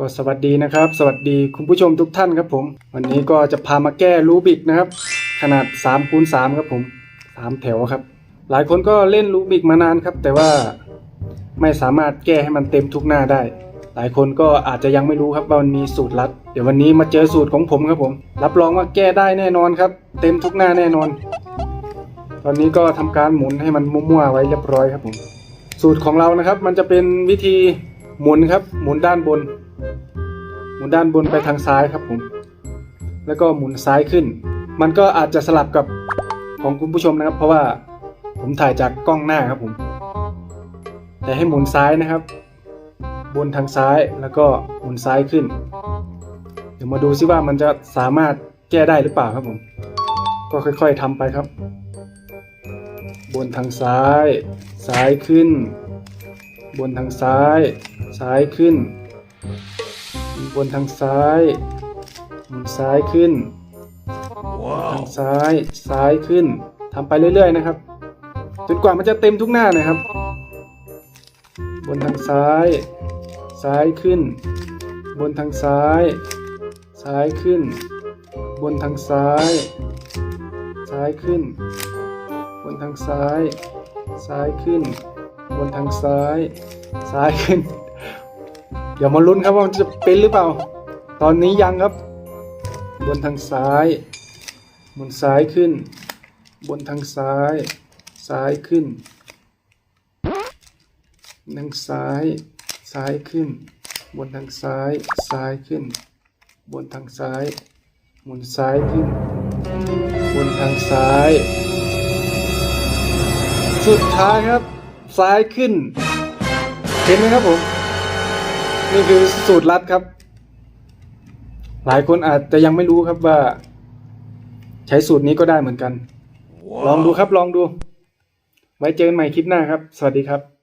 ก็สวัสดีนะครับ สวัสดีคุณผู้ชมทุกท่านครับผม วันนี้ก็จะพามาแก้รูบิกนะครับ ขนาด3คูณ3ครับผมสามแถวครับ หลายคนก็เล่นรูบิกมานานครับ แต่ว่าไม่สามารถแก้ให้มันเต็มทุกหน้าได้ หลายคนก็อาจจะยังไม่รู้ครับว่ามันมีสูตรลัด เดี๋ยววันนี้มาเจอสูตรของผมครับผม รับรองว่าแก้ได้แน่นอนครับ เต็มทุกหน้าแน่นอน ตอนนี้ก็ทำการหมุนให้มันมั่วๆไว้เรียบร้อยครับผม สูตรของเรานะครับ มันจะเป็นวิธีหมุนครับ หมุนด้านบน หมุนด้านบนไปทางซ้ายครับผม แล้วก็หมุนซ้ายขึ้น มันก็อาจจะสลับกับของคุณผู้ชมนะครับ เพราะว่าผมถ่ายจากกล้องหน้าครับผม แต่ให้หมุนซ้ายนะครับ บนทางซ้ายแล้วก็หมุนซ้ายขึ้น เดี๋ยวมาดูซิว่ามันจะสามารถแก้ได้หรือเปล่าครับผม ก็ค่อยๆทำไปครับ บนทางซ้าย ซ้ายขึ้น บนทางซ้าย ซ้ายขึ้น บนทางซ้ายหมุนซ้ายขึ้น ทางซ้ายซ้ายขึ้นทำไปเรื่อยๆนะครับ จนกว่ามันจะเต็มทุกหน้านะครับ บนทางซ้าย ซ้ายขึ้น บนทางซ้าย ซ้ายขึ้น บนทางซ้าย ซ้ายขึ้น บนทางซ้าย ซ้ายขึ้น บนทางซ้าย ซ้ายขึ้น เดี๋ยวมาลุ้นครับว่ามันจะเป็นหรือเปล่า ตอนนี้ยังครับ บนทางซ้าย บนซ้ายขึ้น บนทางซ้าย ซ้ายขึ้นทางซ้าย ซ้ายขึ้น บนทางซ้าย ซ้ายขึ้น บนทางซ้ายหมุนซ้ายขึ้น บนทางซ้าย สุดท้ายครับ ซ้ายขึ้น เห็นไหมครับผม นี่คือสูตรลัดครับ หลายคนอาจจะยังไม่รู้ครับว่า ใช้สูตรนี้ก็ได้เหมือนกัน ลองดูครับลองดู ไว้เจอกันใหม่คลิปหน้าครับ สวัสดีครับ